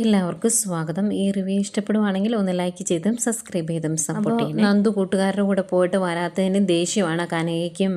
എല്ലാവർക്കും സ്വാഗതം. ഈ റിവ്യൂ ഇഷ്ടപ്പെടുവാണെങ്കിൽ ഒന്ന് ലൈക്ക് ചെയ്തും സബ്സ്ക്രൈബ് ചെയ്തും സപ്പോർട്ട് ചെയ്യണം. നന്ദു കൂട്ടുകാരുടെ കൂടെ പോയിട്ട് വരാത്തതിന് ദേഷ്യമാണ് കനകയ്ക്കും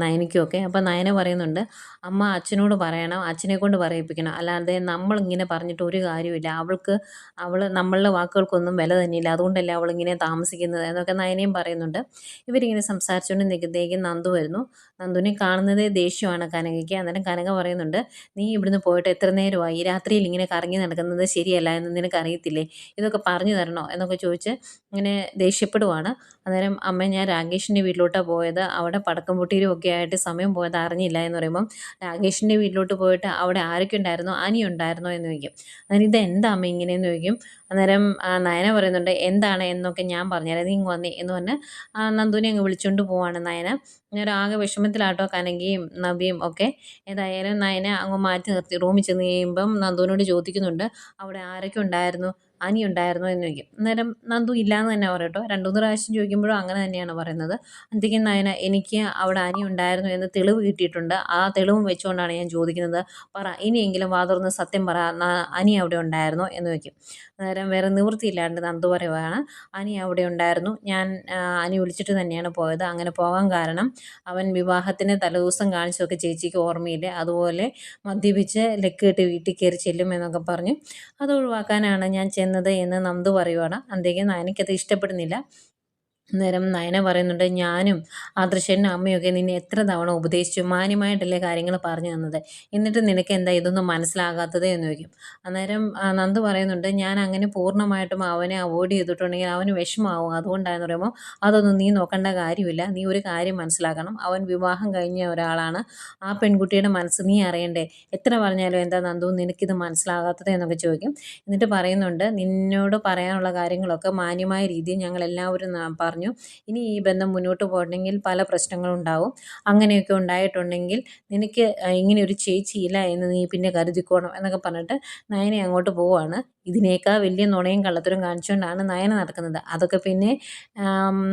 നയനയ്ക്കും ഒക്കെ. അപ്പോൾ നയന പറയുന്നുണ്ട് അമ്മ അച്ഛനോട് പറയണം അച്ഛനെ കൊണ്ട് പറയിപ്പിക്കണം. അല്ലാതെ നമ്മളിങ്ങനെ പറഞ്ഞിട്ട് ഒരു കാര്യമില്ല അവൾക്ക് അവൾ നമ്മളുടെ വാക്കുകൾക്കൊന്നും വില തന്നെയില്ല. അതുകൊണ്ടല്ല അവളിങ്ങനെ താമസിക്കുന്നത്? എന്നൊക്കെ നയനയും പറയുന്നുണ്ട്. ഇവരിങ്ങനെ സംസാരിച്ചുകൊണ്ട് നികുതേക്ക് നന്ദു വരുന്നു. നന്ദുവിനെ കാണുന്നതേ ദേഷ്യമാണ് കനകയ്ക്ക്. അന്നേരം കനക പറയുന്നുണ്ട് നീ ഇവിടുന്ന് പോയിട്ട് എത്ര നേരമായി? രാത്രിയിൽ ഇങ്ങനെ കറങ്ങി നടക്കുന്നത് ശരിയല്ല എന്ന് നിനക്കറിയത്തില്ലേ? ഇതൊക്കെ പറഞ്ഞു തരണോ? എന്നൊക്കെ ചോദിച്ച് ഇങ്ങനെ ദേഷ്യപ്പെടുവാണ്. അന്നേരം അമ്മ ഞാൻ രാകേഷിന്റെ വീട്ടിലോട്ടാണ് പോയത്. അവിടെ പടക്കം പൊട്ടിയിലും ഒക്കെ ആയിട്ട് സമയം പോയത് അറിഞ്ഞില്ല എന്ന് പറയുമ്പം രാകേഷിന്റെ വീട്ടിലോട്ട് പോയിട്ട് അവിടെ ആരൊക്കെ ഉണ്ടായിരുന്നോ? അനി ഉണ്ടായിരുന്നോ എന്ന് ചോദിക്കും. അന്നേരം ഇത് എന്താ അമ്മ ഇങ്ങനെയെന്ന് ചോദിക്കും. അന്നേരം നയന പറയുന്നുണ്ട് എന്താണ് എന്നൊക്കെ ഞാൻ പറഞ്ഞുതരാം. നീ ഇങ്ങ് വന്നേ എന്ന് പറഞ്ഞ് നന്ദുവിനെ അങ്ങ് വിളിച്ചുകൊണ്ട് പോവാണ് നയന. ഞാൻ ആകെ വിഷമത്തിലാട്ടോ കനകയും നബിയും ഒക്കെ. ഏതായാലും നയന അങ്ങ് മാറ്റി നിർത്തി. റൂമിൽ ചെന്ന് കഴിയുമ്പം നന്ദുവിനോട് ചോദിക്കുന്നുണ്ട് അവിടെ ആരൊക്കെ ഉണ്ടായിരുന്നു? അനി ഉണ്ടായിരുന്നോ എന്ന് ചോദിക്കും. അന്നേരം നന്ദു ഇല്ലയെന്ന് തന്നെ പറയട്ടോ രണ്ടുമൂന്ന് പ്രാവശ്യം ചോദിക്കുമ്പോഴും അങ്ങനെ തന്നെയാണ് പറയുന്നത്. അന്തിക്കും നയന എനിക്ക് അവിടെ അനി ഉണ്ടായിരുന്നു എന്ന് തെളിവ് കിട്ടിയിട്ടുണ്ട്. ആ തെളിവും വെച്ചുകൊണ്ടാണ് ഞാൻ ചോദിക്കുന്നത്. പറ ഇനിയെങ്കിലും വാതുറന്ന് സത്യം പറ അനി അവിടെ ഉണ്ടായിരുന്നോ എന്ന് ചോദിക്കും. അന്നേരം വേറെ നിവൃത്തിയില്ലാണ്ട് നന്ദു പറയുവാണ് അനി അവിടെ ഉണ്ടായിരുന്നു. ഞാൻ അനി വിളിച്ചിട്ട് തന്നെയാണ് പോയത്. അങ്ങനെ പോകാൻ കാരണം അവൻ വിവാഹത്തിന് തലേദിവസം കാണിച്ചതൊക്കെ ചേച്ചിക്ക് ഓർമ്മയില്ലേ? അതുപോലെ മദ്യപിച്ച് ലക്കിട്ട് വീട്ടിൽ കയറി ചെല്ലും എന്നൊക്കെ പറഞ്ഞു. അത് ഒഴിവാക്കാനാണ് ഞാൻ ചെന്നത് എന്ന് നന്ദു പറയുവാണ്. അന്തേക്കും എനിക്കത് ഇഷ്ടപ്പെടുന്നില്ല. അന്നേരം നയന പറയുന്നുണ്ട് ഞാനും ആദർശനും അമ്മയൊക്കെ നിന്നെ എത്ര തവണ ഉപദേശിച്ചു മാന്യമായിട്ടല്ലേ കാര്യങ്ങൾ പറഞ്ഞു തന്നത്? എന്നിട്ട് നിനക്ക് എന്താ ഇതൊന്നും മനസ്സിലാകാത്തത്? എന്ന് ചോദിക്കും. അന്നേരം നന്ദ് പറയുന്നുണ്ട് ഞാൻ അങ്ങനെ പൂർണമായിട്ടും അവനെ അവോയ്ഡ് ചെയ്തിട്ടുണ്ടെങ്കിൽ അവന് വിഷമാവും അതുകൊണ്ടാണെന്ന് പറയുമ്പോൾ അതൊന്നും നീ നോക്കേണ്ട കാര്യമില്ല. നീ ഒരു കാര്യം മനസ്സിലാക്കണം. അവൻ വിവാഹം കഴിഞ്ഞ ഒരാളാണ്. ആ പെൺകുട്ടിയുടെ മനസ്സ് നീ അറിയണ്ടേ? എത്ര പറഞ്ഞാലും എന്താ നന്ദു നിനക്കിത് മനസ്സിലാകാത്തത്? എന്നൊക്കെ ചോദിക്കും. എന്നിട്ട് പറയുന്നുണ്ട് നിന്നോട് പറയാനുള്ള കാര്യങ്ങളൊക്കെ മാന്യമായ രീതിയിൽ ഞങ്ങൾ എല്ലാവരും പറഞ്ഞു. ഇനി ഈ ബന്ധം മുന്നോട്ട് പോകണമെങ്കിൽ പല പ്രശ്നങ്ങളും ഉണ്ടാവും അങ്ങനെയൊക്കെ ഉണ്ടായിട്ടുണ്ടെങ്കിൽ നിനക്ക് ഇങ്ങനെ ഒരു ചേച്ചിയില്ല എന്ന് നീ പിന്നെ കരുതിക്കോണം എന്നൊക്കെ പറഞ്ഞിട്ട് നയനെ അങ്ങോട്ട് പോവാണ്. ഇതിനേക്കാൾ വലിയ നുണയും കള്ളത്തരും കാണിച്ചുകൊണ്ടാണ് നയന നടക്കുന്നത്. അതൊക്കെ പിന്നെ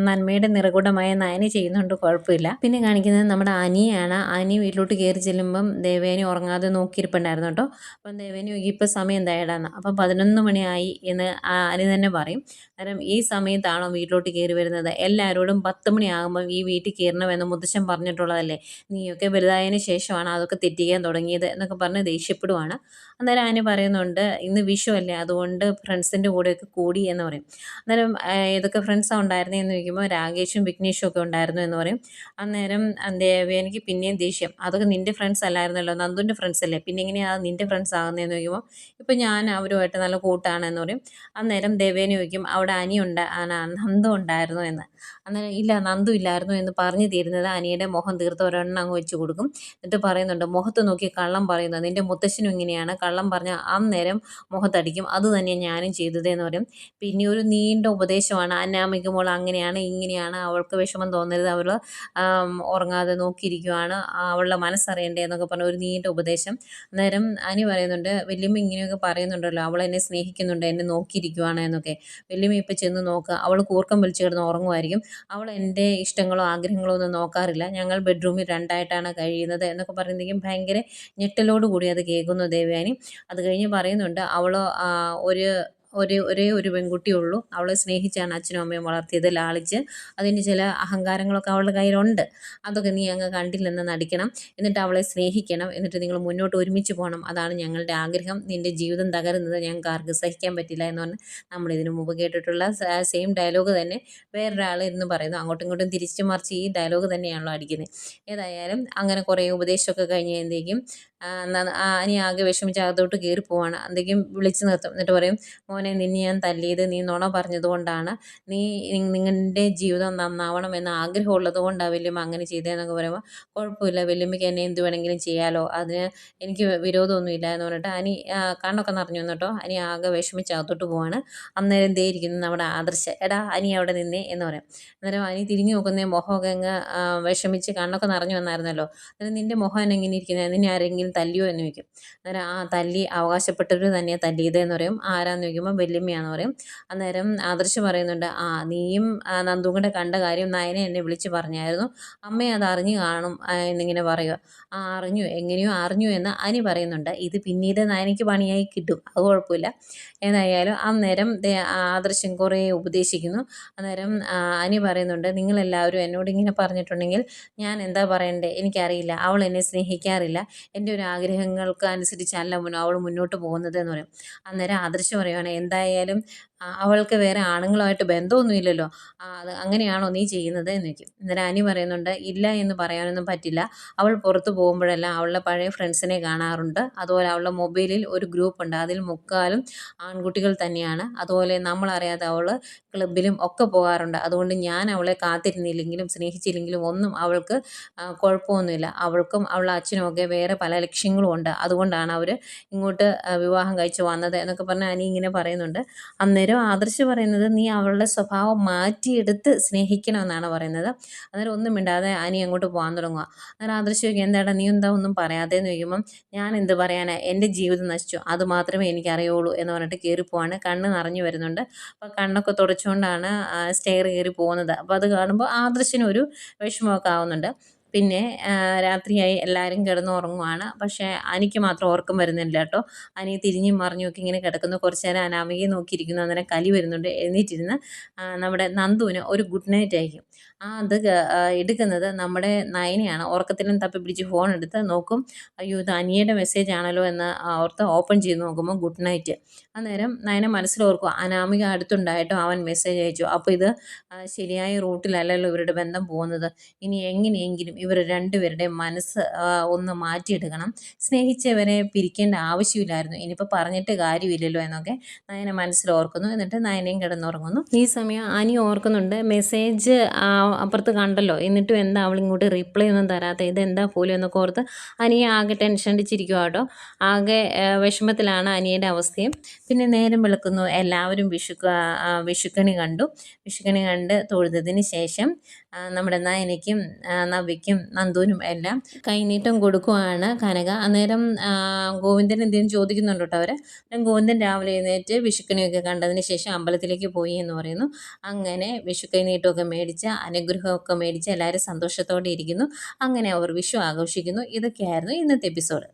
നന്മയുടെ നിറകുടമായ നയന ചെയ്യുന്നുണ്ട് കുഴപ്പമില്ല. പിന്നെ കാണിക്കുന്നത് നമ്മുടെ അനിയാണ്. അനി വീട്ടിലോട്ട് കയറി ചെല്ലുമ്പം ദേവേനി ഉറങ്ങാതെ നോക്കിയിരിപ്പുണ്ടായിരുന്നു കേട്ടോ. അപ്പം ദേവേനി ഇപ്പം സമയം എന്തായിടാന്ന്? അപ്പം പതിനൊന്ന് മണിയായി എന്ന് അനി തന്നെ പറയും. കാരണം ഈ സമയത്താണോ വീട്ടിലോട്ട് കയറി വരുന്നത്? എല്ലാവരോടും പത്ത് മണിയാകുമ്പോൾ ഈ വീട്ടിൽ കയറണമെന്ന് മുത്തശ്ശൻ പറഞ്ഞിട്ടുള്ളതല്ലേ? നീയൊക്കെ വലുതായതിനു ശേഷമാണ് അതൊക്കെ തെറ്റിക്കാൻ തുടങ്ങിയത് എന്നൊക്കെ പറഞ്ഞ് ദേഷ്യപ്പെടുവാണ്. അന്നേരം ആന പറയുന്നുണ്ട് ഇന്ന് വിഷു അല്ലേ അതുകൊണ്ട് ഫ്രണ്ട്സിന്റെ കൂടെയൊക്കെ കൂടി എന്ന് പറയും. അന്നേരം ഏതൊക്കെ ഫ്രണ്ട്സാണ് ഉണ്ടായിരുന്നതെന്ന് ചോദിക്കുമ്പോൾ രാകേഷും വിഘ്നേഷും ഒക്കെ ഉണ്ടായിരുന്നു എന്ന് പറയും. അന്നേരം ദേവേനിക്ക് പിന്നെയും ദേഷ്യം. അതൊക്കെ നിന്റെ ഫ്രണ്ട്സ് അല്ലായിരുന്നല്ലോ നന്ദുന്റെ ഫ്രണ്ട്സ് അല്ലേ? പിന്നെ എങ്ങനെയാണ് നിന്റെ ഫ്രണ്ട്സ് ആകുന്നതെന്ന് ചോദിക്കുമ്പോൾ ഇപ്പം ഞാൻ അവരുമായിട്ട് നല്ല കൂട്ടാണ് എന്ന് പറയും. അന്നേരം ദേവേനെ ചോദിക്കും അവിടെ അനിയുണ്ട് നന്ദു ഉണ്ടായിരുന്നു? എന്ന്. അന്നേരം ഇല്ല നന്ദു ഇല്ലായിരുന്നു എന്ന് പറഞ്ഞു തീരുന്നത് അനിയുടെ മുഖം തീർത്ത് ഒരെണ്ണം അങ്ങ് വെച്ച് കൊടുക്കും. എന്നിട്ട് പറയുന്നുണ്ട് മുഖത്ത് നോക്കി കള്ളം പറയുന്നു. നിന്റെ മുത്തശ്ശനും ഇങ്ങനെയാണ്. കള്ളം പറഞ്ഞാൽ അന്നേരം മുഖത്തടിക്കും. അത് തന്നെ ഞാനും ചെയ്തത് എന്ന് പറയും. പിന്നെ ഒരു നീണ്ട ഉപദേശമാണ്. അന്നാമയ്ക്ക് മോൾ അങ്ങനെയാണ് ഇങ്ങനെയാണ്. അവൾക്ക് വിഷമം തോന്നരുത്. അവൾ ഉറങ്ങാതെ നോക്കിയിരിക്കുവാണ്. അവളുടെ മനസ്സറിയണ്ടേ എന്നൊക്കെ പറഞ്ഞ ഒരു നീണ്ട ഉപദേശം. അന്നേരം അനി പറയുന്നുണ്ട് വല്യമ്മ ഇങ്ങനെയൊക്കെ പറയുന്നുണ്ടല്ലോ. അവൾ എന്നെ സ്നേഹിക്കുന്നുണ്ട്. എന്നെ നോക്കിയിരിക്കുവാണ് എന്നൊക്കെ. വല്യമ്മ ഇപ്പം ചെന്ന് നോക്കുക അവൾ കൂർക്കം വലിച്ചു കിടന്ന് ഉറങ്ങുമായിരിക്കും. അവൾ എന്റെ ഇഷ്ടങ്ങളോ ആഗ്രഹങ്ങളോ ഒന്നും നോക്കാറില്ല. ഞങ്ങൾ ബെഡ്റൂമിൽ രണ്ടായിട്ടാണ് കഴിയുന്നത് എന്നൊക്കെ പറയുന്നെങ്കിൽ ഭയങ്കര ഞെട്ടലോടുകൂടി അത് കേൾക്കുന്നു ദേവയാനി. അത് കഴിഞ്ഞ് പറയുന്നുണ്ട് അവൾ ഒരു ഒരു ഒരേ ഒരു പെൺകുട്ടിയുള്ളൂ അവളെ സ്നേഹിച്ചാണ് അച്ഛനും അമ്മയും വളർത്തിയത് ലാളിച്ച്. അതിന് ചില അഹങ്കാരങ്ങളൊക്കെ അവളുടെ കയ്യിലുണ്ട്. അതൊക്കെ നീ അങ്ങ് കണ്ടില്ലെന്ന് നടിക്കണം. എന്നിട്ട് അവളെ സ്നേഹിക്കണം. എന്നിട്ട് നിങ്ങൾ മുന്നോട്ട് ഒരുമിച്ച് പോകണം. അതാണ് ഞങ്ങളുടെ ആഗ്രഹം. നിന്റെ ജീവിതം തകരുന്നത് ഞങ്ങൾക്ക് ആർക്ക് സഹിക്കാൻ പറ്റില്ല എന്ന് പറഞ്ഞ് നമ്മൾ ഇതിനു മുമ്പ് കേട്ടിട്ടുള്ള സെയിം ഡയലോഗ് തന്നെ വേറൊരാൾ എന്ന് പറയുന്നു. അങ്ങോട്ടും ഇങ്ങോട്ടും തിരിച്ചു മറിച്ച് ഈ ഡയലോഗ് തന്നെയാണല്ലോ അടിക്കുന്നത് ഏതായാലും അങ്ങനെ കുറേ ഉപദേശമൊക്കെ കഴിഞ്ഞ് കഴിയുമ്പോഴേക്കും അനി ആകെ വിഷമിച്ച് അകത്തോട്ട് കയറി പോവാണ്. എന്തെങ്കിലും വിളിച്ച് നിർത്തും. എന്നിട്ട് പറയും മോനെ നിന്നെ ഞാൻ തല്ലിയത് നീ നുണ പറഞ്ഞത് കൊണ്ടാണ് നീ നിങ്ങളുടെ ജീവിതം നന്നാവണം എന്ന ആഗ്രഹമുള്ളത് കൊണ്ടാണ് വല്യമ്മ അങ്ങനെ ചെയ്തതെന്നൊക്കെ പറയുമ്പോൾ കുഴപ്പമില്ല വല്യമ്മയ്ക്ക് എന്നെ എന്ത് വേണമെങ്കിലും ചെയ്യാലോ. അതിന് എനിക്ക് വിരോധമൊന്നുമില്ല എന്ന് പറഞ്ഞിട്ട് അനി കണ്ണൊക്കെ നിറഞ്ഞു വന്നിട്ടോ അനി ആകെ വിഷമിച്ച് അകത്തോട്ട് പോവാണ്. അന്നേരം ദേ ഇരിക്കുന്നു നമ്മുടെ ആദർശ. എടാ അനി അവിടെ നിന്നേ എന്ന് പറയാം. അന്നേരം അനി തിരിഞ്ഞു നോക്കുന്നേ മുഖമൊക്കെ അങ്ങ് വിഷമിച്ച് കണ്ണൊക്കെ നിറഞ്ഞു വന്നായിരുന്നല്ലോ. അന്നേരം നിന്റെ മുഖം എന്നെ ഇങ്ങനെ ഇരിക്കുന്നത് നിന്നെ ആരെങ്കിലും തല്ലിയോ എന്ന് ചോദിക്കും. അന്നേരം ആ തല്ലി അവകാശപ്പെട്ടവർ തന്നെയാണ് തല്ലിയതെന്ന് പറയും. ആരാന്ന് ചോദിക്കുമ്പോൾ വല്യമ്മയാന്ന് പറയും. അന്നേരം ആദർശ് പറയുന്നുണ്ട് ആ നീയും ആ, കൂടെ കണ്ട കാര്യം നയനെ എന്നെ വിളിച്ച് പറഞ്ഞായിരുന്നു. അമ്മയെ അത് അറിഞ്ഞു കാണും എന്നിങ്ങനെ പറയുക. ആ അറിഞ്ഞു എങ്ങനെയോ അറിഞ്ഞു എന്ന് അനി പറയുന്നുണ്ട്. ഇത് പിന്നീട് നയനയ്ക്ക് പണിയായി കിട്ടും. അത് കുഴപ്പമില്ല. ഏതായാലും അന്നേരം ആദർശം കുറേ ഉപദേശിക്കുന്നു. അന്നേരം അനി പറയുന്നുണ്ട് നിങ്ങളെല്ലാവരും എന്നോട് ഇങ്ങനെ പറഞ്ഞിട്ടുണ്ടെങ്കിൽ ഞാൻ എന്താ പറയണ്ടേ? എനിക്കറിയില്ല. അവൾ എന്നെ സ്നേഹിക്കാറില്ല. എന്റെ ഒരു ആഗ്രഹങ്ങൾക്ക് അനുസരിച്ചല്ല അവൾ മുന്നോട്ട് പോകുന്നത് എന്ന് പറയും. അന്നേരം ആദർശം പറയുവാണ് എന്തായാലും അവൾക്ക് വേറെ ആണുങ്ങളുമായിട്ട് ബന്ധമൊന്നുമില്ലല്ലോ. അത് അങ്ങനെയാണോ നീ ചെയ്യുന്നത് എന്ന് ചോദിക്കും. അന്നേരം അനി പറയുന്നുണ്ട് ഇല്ല എന്ന് പറയാനൊന്നും പറ്റില്ല. അവൾ പുറത്ത് പോകുമ്പോഴെല്ലാം അവളുടെ പഴയ ഫ്രണ്ട്സിനെ കാണാറുണ്ട്. അതുപോലെ അവളുടെ മൊബൈലിൽ ഒരു ഗ്രൂപ്പ് ഉണ്ട് അതിൽ മുക്കാലും ആൺകുട്ടികൾ തന്നെയാണ്. അതുപോലെ നമ്മളറിയാതെ അവൾ ക്ലബിലും ഒക്കെ പോകാറുണ്ട്. അതുകൊണ്ട് ഞാൻ അവളെ കാത്തിരുന്നില്ലെങ്കിലും സ്നേഹിച്ചില്ലെങ്കിലും ഒന്നും അവൾക്ക് കുഴപ്പമൊന്നുമില്ല. അവൾക്കും അവളുടെ അച്ഛനും ഒക്കെ വേറെ പല ലക്ഷ്യങ്ങളും ഉണ്ട്. അതുകൊണ്ടാണ് അവർ ഇങ്ങോട്ട് വിവാഹം കഴിച്ച് വന്നത് എന്നൊക്കെ പറഞ്ഞ് അനി ഇങ്ങനെ പറയുന്നുണ്ട്. അന്നേരം ആദർശ് പറയുന്നത് നീ അവളുടെ സ്വഭാവം മാറ്റിയെടുത്ത് സ്നേഹിക്കണമെന്നാണ് പറയുന്നത്. അന്നേരം ഒന്നും മിണ്ടാതെ അനി അങ്ങോട്ട് പോകാൻ തുടങ്ങുക അന്നേരം ആദർശ് ചോദിക്കും എന്താടാ നീ എന്താ ഒന്നും പറയാതെ? എന്ന് ചോദിക്കുമ്പം ഞാൻ എന്ത് പറയാനാ? എന്റെ ജീവിതം നശിച്ചു. അത് മാത്രമേ എനിക്കറിയുള്ളൂ എന്ന് പറഞ്ഞിട്ട് കയറിപ്പോവാണ് കണ്ണ് നിറഞ്ഞു വരുന്നുണ്ട്. അപ്പോൾ കണ്ണൊക്കെ തുടച്ചുകൊണ്ടാണ് സ്റ്റെയർ കയറി പോകുന്നത്. അപ്പോൾ അത് കാണുമ്പോൾ ആദർശിനൊരു വിഷമമൊക്കെ ആവുന്നുണ്ട്. പിന്നെ രാത്രിയായി എല്ലാവരും കിടന്നുറങ്ങുവാണ്. പക്ഷേ അനിക്ക് മാത്രം ഉറക്കം വരുന്നില്ല കേട്ടോ. അനി തിരിഞ്ഞും മറിഞ്ഞുമൊക്കെ ഇങ്ങനെ കിടക്കുന്നു. കുറച്ച് നേരം അനാമികയെ നോക്കിയിരിക്കുന്നു. അന്നേരം കലി വരുന്നുണ്ട്. എഴുന്നേറ്റിരുന്ന് നമ്മുടെ നന്ദുവിന് ഒരു ഗുഡ് നൈറ്റ് അയക്കും ആ അത് എടുക്കുന്നത് നമ്മുടെ നയനയാണ്. ഉറക്കത്തിലും തപ്പി പിടിച്ച് ഫോൺ എടുത്ത് നോക്കും. അയ്യോ ഇത് അനിയുടെ മെസ്സേജ് ആണല്ലോ എന്ന് ഓർത്ത് ഓപ്പൺ ചെയ്ത് നോക്കുമ്പോൾ ഗുഡ് നൈറ്റ്. അന്നേരം നയന മനസ്സിലോർക്കും അനാമിക അടുത്തുണ്ടായിട്ടും? അവൻ മെസ്സേജ് അയച്ചു. അപ്പോൾ ഇത് ശരിയായ റൂട്ടിലല്ലല്ലോ ഇവരുടെ ബന്ധം പോകുന്നത്. ഇനി എങ്ങനെയെങ്കിലും ഇവർ രണ്ടുപേരുടെയും മനസ്സ് ഒന്ന് മാറ്റിയെടുക്കണം. സ്നേഹിച്ചവരെ പിരിക്കേണ്ട ആവശ്യമില്ലായിരുന്നു. ഇനിയിപ്പോൾ പറഞ്ഞിട്ട് കാര്യമില്ലല്ലോ എന്നൊക്കെ നയന മനസ്സിൽ ഓർക്കുന്നു. എന്നിട്ട് നയനയും കിടന്നുറങ്ങുന്നു. ഈ സമയം അനി ഓർക്കുന്നുണ്ട് മെസ്സേജ് അപ്പുറത്ത് കണ്ടല്ലോ. എന്നിട്ടും എന്താ അവൾ ഇങ്ങോട്ട് റിപ്ലൈ ഒന്നും തരാത്ത? ഇത് എന്താ പോലും? എന്നൊക്കെ ഓർത്ത് അനിയെ ആകെ ടെൻഷൻ അടിച്ചിരിക്കുക കേട്ടോ. ആകെ വിഷമത്തിലാണ് അനിയുടെ അവസ്ഥയും. പിന്നെ നേരം വിളക്കുന്നു. എല്ലാവരും വിഷു ആ, വിഷുക്കണി കണ്ടു. വിഷുക്കണി കണ്ട് തൊഴുതതിന് ശേഷം നമ്മുടെ നയനയ്ക്കും ആ, നവ്യയ്ക്കും നന്ദുവിനും എല്ലാം കൈനീട്ടം കൊടുക്കുവാണ് കനക. അന്നേരം ഗോവിന്ദൻ എന്തെങ്കിലും ചോദിക്കുന്നുണ്ട് കേട്ടോ അവർ ഗോവിന്ദൻ രാവിലെ എഴുന്നേറ്റ് വിഷുക്കണിയൊക്കെ കണ്ടതിന് ശേഷം അമ്പലത്തിലേക്ക് പോയി എന്ന് പറയുന്നു. അങ്ങനെ വിഷു കൈനീട്ടമൊക്കെ മേടിച്ച് അനുഗ്രഹമൊക്കെ മേടിച്ച് എല്ലാവരും സന്തോഷത്തോടെ ഇരിക്കുന്നു. അങ്ങനെ അവർ വിഷു ആഘോഷിക്കുന്നു. ഇതൊക്കെയായിരുന്നു ഇന്നത്തെ എപ്പിസോഡ്.